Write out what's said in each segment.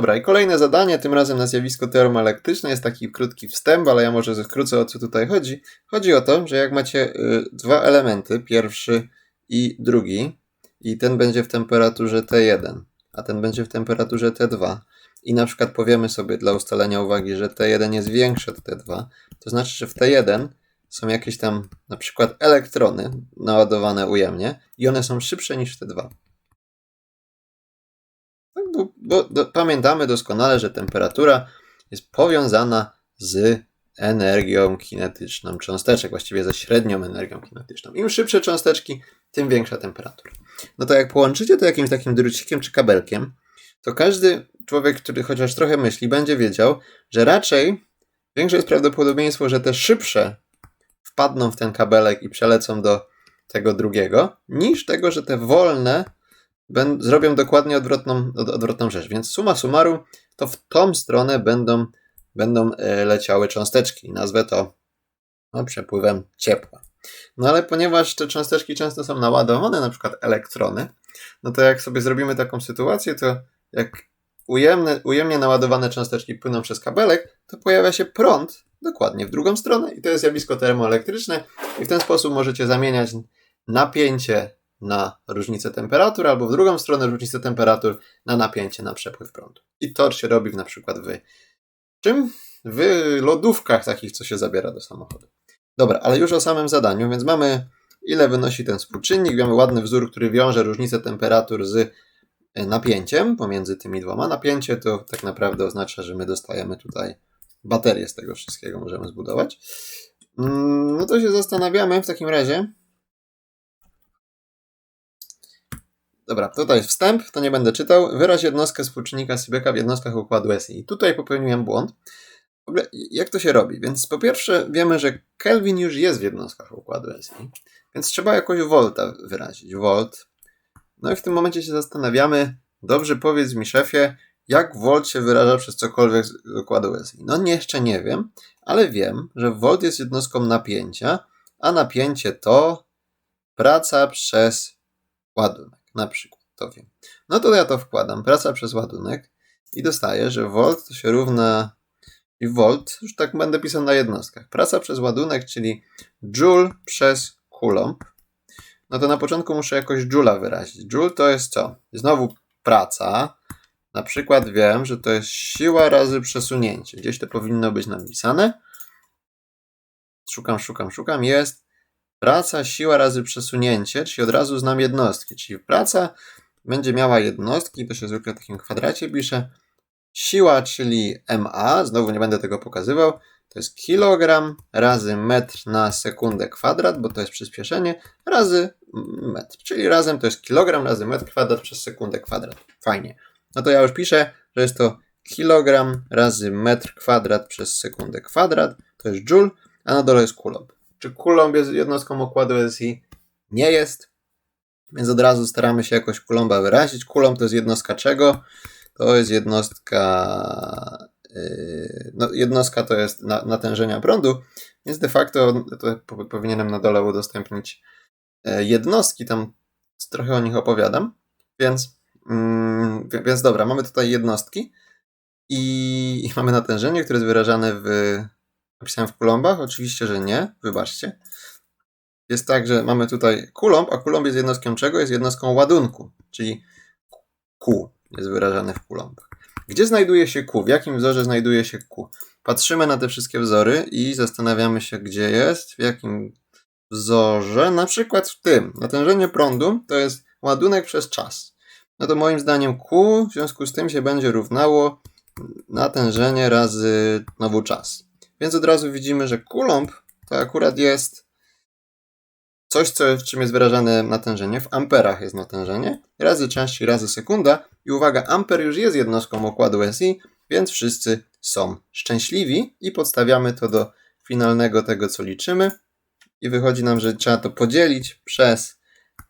Dobra, i kolejne zadanie, tym razem na zjawisko termoelektryczne, jest taki krótki wstęp, ale ja może skrócę o co tutaj chodzi. Chodzi o to, że jak macie y, dwa elementy, pierwszy i drugi, i ten będzie w temperaturze T1, a ten będzie w temperaturze T2, i na przykład powiemy sobie dla ustalenia uwagi, że T1 jest większy od T2, to znaczy, że w T1 są jakieś tam na przykład elektrony naładowane ujemnie i one są szybsze niż w T2. Bo, bo do, pamiętamy doskonale, że temperatura jest powiązana z energią kinetyczną cząsteczek, właściwie ze średnią energią kinetyczną. Im szybsze cząsteczki, tym większa temperatura. No to jak połączycie to jakimś takim drucikiem czy kabelkiem, to każdy człowiek, który chociaż trochę myśli, będzie wiedział, że raczej większe jest prawdopodobieństwo, że te szybsze wpadną w ten kabelek i przelecą do tego drugiego, niż tego, że te wolne zrobią dokładnie odwrotną, odwrotną rzecz. Więc suma summarum, to w tą stronę będą, będą e, leciały cząsteczki. Nazwę to no, przepływem ciepła. No ale ponieważ te cząsteczki często są naładowane, na przykład elektrony, no to jak sobie zrobimy taką sytuację, to jak ujemne, ujemnie naładowane cząsteczki płyną przez kabelek, to pojawia się prąd dokładnie w drugą stronę i to jest zjawisko termoelektryczne i w ten sposób możecie zamieniać napięcie na różnicę temperatur albo w drugą stronę różnicę temperatur na napięcie na przepływ prądu. I to się robi na przykład w czym? W lodówkach takich, co się zabiera do samochodu. Dobra, ale już o samym zadaniu, więc mamy ile wynosi ten współczynnik, mamy ładny wzór, który wiąże różnicę temperatur z E, napięciem pomiędzy tymi dwoma. Napięcie to tak naprawdę oznacza, że my dostajemy tutaj baterię z tego wszystkiego, możemy zbudować. Mm, no to się zastanawiamy w takim razie. Dobra, tutaj jest wstęp, to nie będę czytał. Wyraź jednostkę współczynnika Sybeka w jednostkach układu SI. Tutaj popełniłem błąd. W ogóle, jak to się robi? Więc po pierwsze wiemy, że Kelvin już jest w jednostkach układu SI, więc trzeba jakoś volta wyrazić. Volt no i w tym momencie się zastanawiamy, dobrze powiedz mi szefie, jak volt się wyraża przez cokolwiek z układu SI. No nie, jeszcze nie wiem, ale wiem, że volt jest jednostką napięcia, a napięcie to praca przez ładunek, na przykład, to wiem. No to ja to wkładam, praca przez ładunek i dostaję, że volt to się równa i volt, już tak będę pisał na jednostkach. Praca przez ładunek, czyli joule przez coulomb, no to na początku muszę jakoś Joula wyrazić. Joule to jest co? Znowu praca. Na przykład wiem, że to jest siła razy przesunięcie. Gdzieś to powinno być napisane. Szukam, szukam, szukam. Jest praca, siła razy przesunięcie, czyli od razu znam jednostki. Czyli praca będzie miała jednostki, to się zwykle w takim kwadracie pisze. Siła, czyli MA, znowu nie będę tego pokazywał, to jest kilogram razy metr na sekundę kwadrat, bo to jest przyspieszenie, razy metr. Czyli razem to jest kilogram razy metr kwadrat przez sekundę kwadrat. Fajnie. No to ja już piszę, że jest to kilogram razy metr kwadrat przez sekundę kwadrat. To jest joule, a na dole jest coulomb. Czy coulomb jest jednostką układu SI? Nie jest. Więc od razu staramy się jakoś coulomba wyrazić. Coulomb to jest jednostka czego? To jest jednostka Yy, no, jednostka to jest natężenia prądu, więc de facto to powinienem na dole udostępnić e, jednostki, tam trochę o nich opowiadam, więc, mm, więc dobra, mamy tutaj jednostki i mamy natężenie, które jest wyrażane w, napisałem w kulombach, oczywiście, że nie, wybaczcie. Jest tak, że mamy tutaj kulomb, a kulomb jest jednostką czego? Jest jednostką ładunku, czyli Q jest wyrażane w kulombach. Gdzie znajduje się Q? W jakim wzorze znajduje się Q? Patrzymy na te wszystkie wzory i zastanawiamy się, gdzie jest, w jakim wzorze. Na przykład w tym. Natężenie prądu to jest ładunek przez czas. No to moim zdaniem Q w związku z tym się będzie równało natężenie razy znowu czas. Więc od razu widzimy, że Coulomb to akurat jest coś, co, w czym jest wyrażane natężenie. W amperach jest natężenie. Razy części, razy sekunda. I uwaga, amper już jest jednostką układu SI, więc wszyscy są szczęśliwi i podstawiamy to do finalnego tego, co liczymy. I wychodzi nam, że trzeba to podzielić przez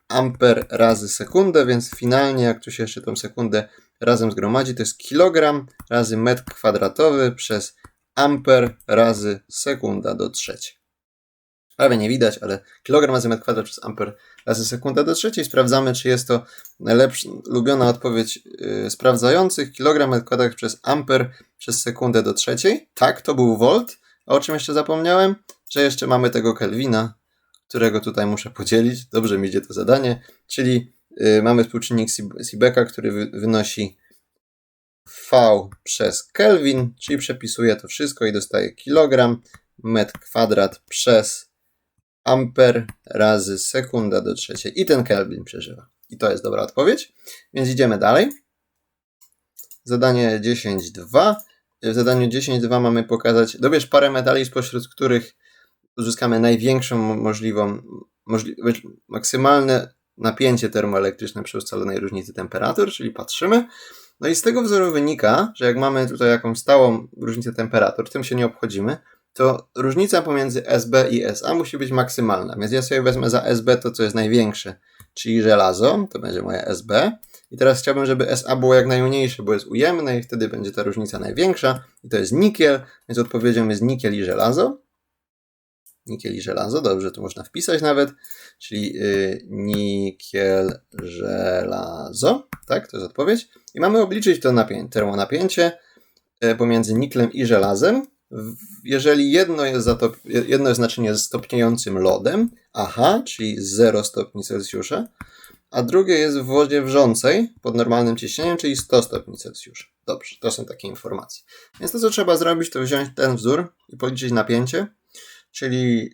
amper razy sekundę, więc finalnie, jak tu się jeszcze tą sekundę razem zgromadzi, to jest kilogram razy metr kwadratowy przez amper razy sekunda do trzeciej. prawie nie widać, ale kilogram razy metr kwadrat przez amper razy sekunda do trzeciej. Sprawdzamy, czy jest to najlepsza, lubiona odpowiedź yy, sprawdzających. Kilogram metr kwadrat przez amper przez sekundę do trzeciej. Tak, to był volt. A o czym jeszcze zapomniałem? Że jeszcze mamy tego Kelvina, którego tutaj muszę podzielić. Dobrze mi idzie to zadanie. Czyli yy, mamy współczynnik Seebecka, który wy, wynosi V przez Kelvin, czyli przepisuję to wszystko i dostaję kilogram metr kwadrat przez amper razy sekunda do trzeciej. I ten Kelvin przeżywa. I to jest dobra odpowiedź. Więc idziemy dalej. Zadanie 10.2. W zadaniu 10.2 mamy pokazać, dobierz parę medali, spośród których uzyskamy największą możliwą, możli maksymalne napięcie termoelektryczne przy ustalonej różnicy temperatur, czyli patrzymy. No i z tego wzoru wynika, że jak mamy tutaj jakąś stałą różnicę temperatur, tym się nie obchodzimy, to różnica pomiędzy SB i SA musi być maksymalna. Więc ja sobie wezmę za SB to, co jest największe, czyli żelazo, to będzie moje SB. I teraz chciałbym, żeby SA było jak najmniejsze, bo jest ujemne i wtedy będzie ta różnica największa. I to jest nikiel, więc odpowiedzią jest nikiel i żelazo. Nikiel i żelazo, dobrze, to można wpisać nawet. Czyli yy, nikiel, żelazo, tak, to jest odpowiedź. I mamy obliczyć to napięcie, termonapięcie y, pomiędzy niklem i żelazem jeżeli jedno jest, jedno jest naczynie z stopniejącym lodem, aha, czyli 0 stopni Celsjusza, a drugie jest w wodzie wrzącej pod normalnym ciśnieniem, czyli 100 stopni Celsjusza. Dobrze, to są takie informacje. Więc to, co trzeba zrobić, to wziąć ten wzór i policzyć napięcie, czyli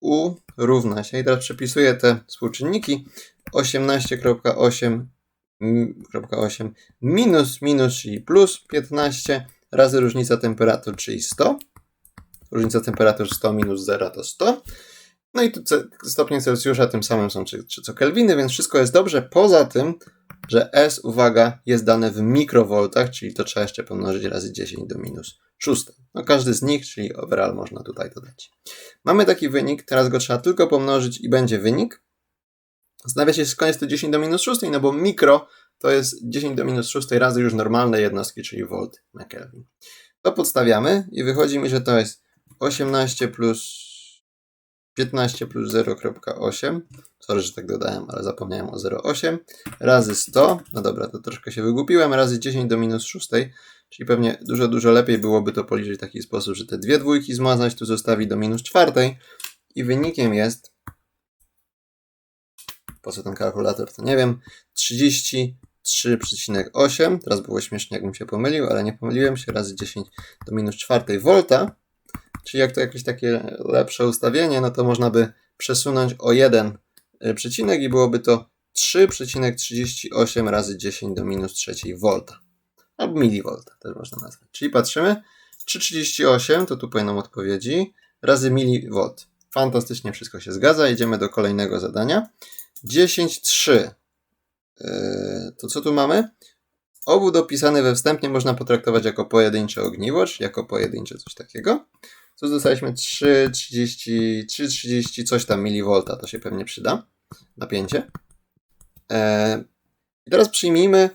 U równa się, i teraz przepisuję te współczynniki, 18,8 minus minus, czyli plus 15 razy różnica temperatur, czyli 100. Różnica temperatur 100 minus 0 to 100. No i tu stopnie Celsjusza tym samym są czy, czy co Kelwiny, więc wszystko jest dobrze. Poza tym, że S, uwaga, jest dane w mikrowoltach, czyli to trzeba jeszcze pomnożyć razy 10 do minus 6. No każdy z nich, czyli overall można tutaj dodać. Mamy taki wynik, teraz go trzeba tylko pomnożyć i będzie wynik. Zastanawiacie się jest to 10 do minus 6, no bo mikro to jest 10 do minus 6 razy już normalne jednostki, czyli volt na Kelvin. To podstawiamy i wychodzi mi, że to jest 18 plus 15 plus 0,8. Sorry, że tak dodałem, ale zapomniałem o 0,8 razy 100. No dobra, to troszkę się wygupiłem. Razy 10 do minus 6, czyli pewnie dużo, dużo lepiej byłoby to policzyć w taki sposób, że te dwie dwójki zmazać, tu zostawi do minus 4 i wynikiem jest po co ten kalkulator, to nie wiem, 30 3,8. Teraz było śmiesznie, jakbym się pomylił, ale nie pomyliłem się. Razy 10 do minus 4 volta. Czyli jak to jakieś takie lepsze ustawienie, no to można by przesunąć o jeden y, przecinek i byłoby to 3,38 razy 10 do minus 3 volta. Albo milivolta też można nazwać. Czyli patrzymy. 3,38 to tu powinno odpowiedzi razy milivolt. Fantastycznie wszystko się zgadza. Idziemy do kolejnego zadania. 10,3 E, to co tu mamy? Obwód opisany we wstępnie można potraktować jako pojedyncze ogniwo, czy jako pojedyncze coś takiego. Tu dostaliśmy 3,30, 3,30 coś tam milivolta, to się pewnie przyda. Napięcie. E, I teraz przyjmijmy,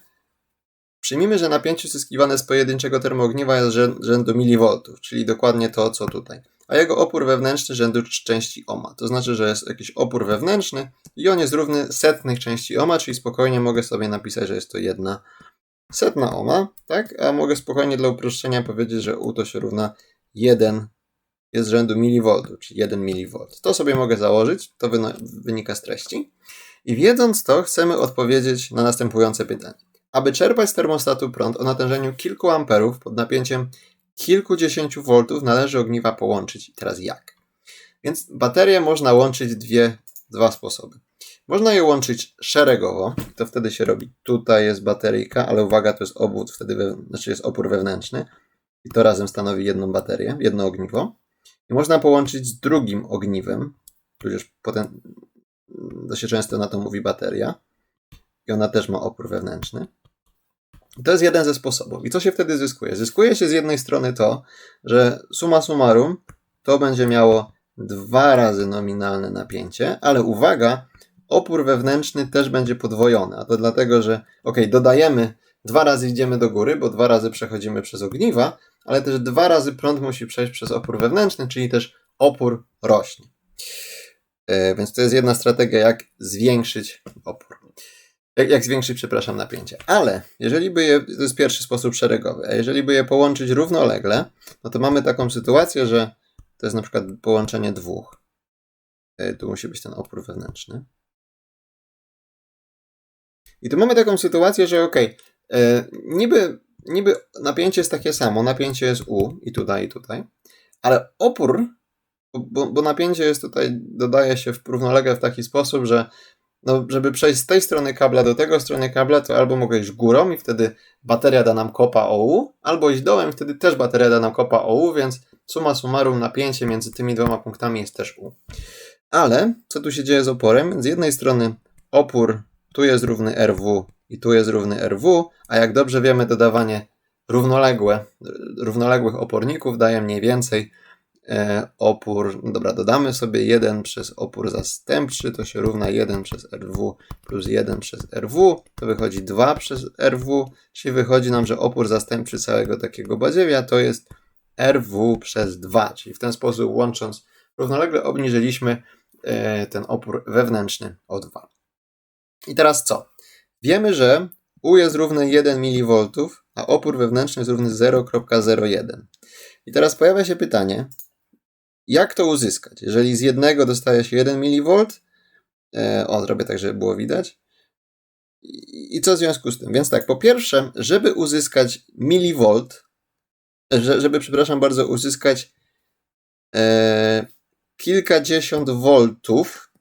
przyjmijmy, że napięcie uzyskiwane z pojedynczego termoogniwa jest rzędu milivoltów, czyli dokładnie to, co tutaj a jego opór wewnętrzny rzędu części ohma. To znaczy, że jest jakiś opór wewnętrzny i on jest równy setnych części ohma, czyli spokojnie mogę sobie napisać, że jest to jedna setna ohma, tak? A mogę spokojnie dla uproszczenia powiedzieć, że U to się równa 1 jest rzędu milivoltu, czyli 1 milivolt. To sobie mogę założyć, to wynika z treści. I wiedząc to, chcemy odpowiedzieć na następujące pytanie. Aby czerpać z termostatu prąd o natężeniu kilku amperów pod napięciem kilkudziesięciu voltów należy ogniwa połączyć. I teraz jak? Więc baterię można łączyć dwie, dwa sposoby. Można je łączyć szeregowo, to wtedy się robi. Tutaj jest bateryjka, ale uwaga, to jest obwód, wtedy we, znaczy jest opór wewnętrzny. I to razem stanowi jedną baterię, jedno ogniwo. I można połączyć z drugim ogniwem, tudzież potem dość często na to mówi bateria. I ona też ma opór wewnętrzny. To jest jeden ze sposobów. I co się wtedy zyskuje? Zyskuje się z jednej strony to, że suma summarum to będzie miało dwa razy nominalne napięcie, ale uwaga, opór wewnętrzny też będzie podwojony. A to dlatego, że ok, dodajemy, dwa razy idziemy do góry, bo dwa razy przechodzimy przez ogniwa, ale też dwa razy prąd musi przejść przez opór wewnętrzny, czyli też opór rośnie. Więc to jest jedna strategia, jak zwiększyć opór. Jak, jak zwiększyć, przepraszam, napięcie. Ale jeżeli by je, to jest pierwszy sposób szeregowy, a jeżeli by je połączyć równolegle, no to mamy taką sytuację, że to jest na przykład połączenie dwóch. E, Tu musi być ten opór wewnętrzny. I tu mamy taką sytuację, że ok, niby, niby napięcie jest takie samo, napięcie jest U i tutaj, i tutaj, ale opór, bo, bo napięcie jest tutaj, dodaje się w równolegle w taki sposób, że no, żeby przejść z tej strony kabla do tego strony kabla, to albo mogę iść górą i wtedy bateria da nam kopa OU, albo iść dołem, wtedy też bateria da nam kopa OU, więc suma summarum napięcie między tymi dwoma punktami jest też U. Ale co tu się dzieje z oporem? Z jednej strony opór tu jest równy RW i tu jest równy RW, a jak dobrze wiemy, dodawanie równoległe, równoległych oporników daje mniej więcej e, opór, no dobra, dodamy sobie 1 przez opór zastępczy, to się równa 1 przez RW plus 1 przez RW, to wychodzi 2 przez RW, czyli wychodzi nam, że opór zastępczy całego takiego badziewia to jest RW przez 2, czyli w ten sposób łącząc równolegle obniżyliśmy e, ten opór wewnętrzny o 2. I teraz co? Wiemy, że U jest równy 1 mV, a opór wewnętrzny jest równy 0,01. I teraz pojawia się pytanie, jak to uzyskać? Jeżeli z jednego dostaje się 1 mV, e, o, zrobię tak, żeby było widać. I, co w związku z tym? Więc tak, po pierwsze, żeby uzyskać milivolt, że, żeby, przepraszam bardzo, uzyskać e, kilkadziesiąt voltów,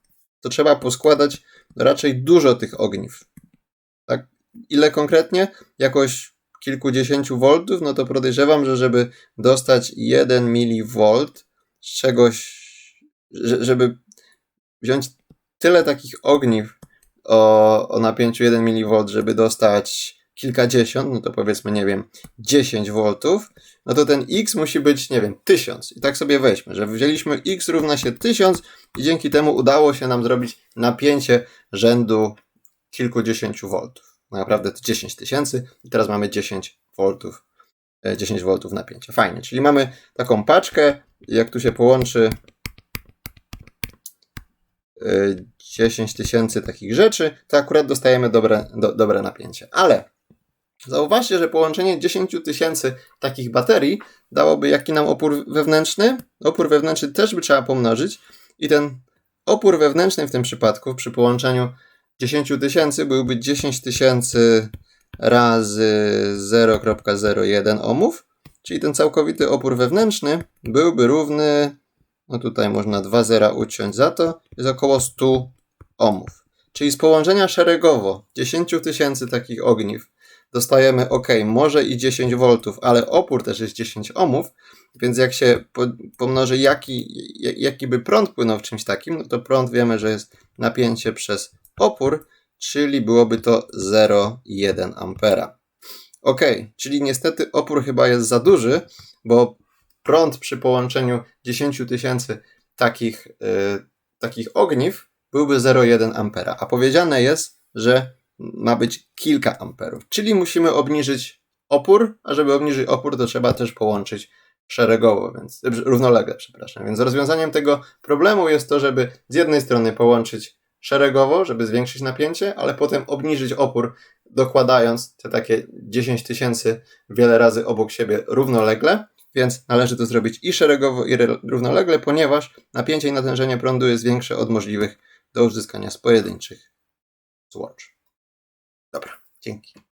to trzeba poskładać raczej dużo tych ogniw. Ile konkretnie? Jakoś kilkudziesięciu voltów, no to podejrzewam, że żeby dostać 1 mV z czegoś, że- żeby wziąć tyle takich ogniw o, o napięciu 1 mV, żeby dostać kilkadziesiąt, no to powiedzmy, nie wiem, 10 V, no to ten X musi być, nie wiem, 1000. I tak sobie weźmy, że wzięliśmy X równa się 1000 i dzięki temu udało się nam zrobić napięcie rzędu kilkudziesięciu voltów. Naprawdę to 10 tysięcy i teraz mamy 10 voltów, e, 10 voltów napięcia. Fajnie, czyli mamy taką paczkę, jak tu się połączy e, 10 tysięcy takich rzeczy, to akurat dostajemy dobre, do, dobre napięcie. Ale zauważcie, że połączenie 10 tysięcy takich baterii dałoby jaki nam opór wewnętrzny? Opór wewnętrzny też by trzeba pomnożyć i ten opór wewnętrzny w tym przypadku przy połączeniu 10 tysięcy byłby 10 tysięcy razy 0,01 ohmów, czyli ten całkowity opór wewnętrzny byłby równy, no tutaj można 2 zera uciąć za to, jest około 100 ohmów. Czyli z połączenia szeregowo 10 tysięcy takich ogniw dostajemy ok, może i 10 V, ale opór też jest 10 ohmów, więc jak się po, pomnoży jaki, jaki by prąd płynął w czymś takim, no to prąd wiemy, że jest napięcie przez opór, czyli byłoby to 0,1 ampera. Ok, czyli niestety opór chyba jest za duży, bo prąd przy połączeniu 10 tysięcy takich, yy, takich ogniw byłby 0,1 ampera, a powiedziane jest, że ma być kilka amperów, czyli musimy obniżyć opór, a żeby obniżyć opór, to trzeba też połączyć szeregowo, więc równolegle, przepraszam. Więc rozwiązaniem tego problemu jest to, żeby z jednej strony połączyć szeregowo, żeby zwiększyć napięcie, ale potem obniżyć opór, dokładając te takie 10 tysięcy wiele razy obok siebie równolegle, więc należy to zrobić i szeregowo, i równolegle, ponieważ napięcie i natężenie prądu jest większe od możliwych do uzyskania z pojedynczych złącz. Dobra, dzięki.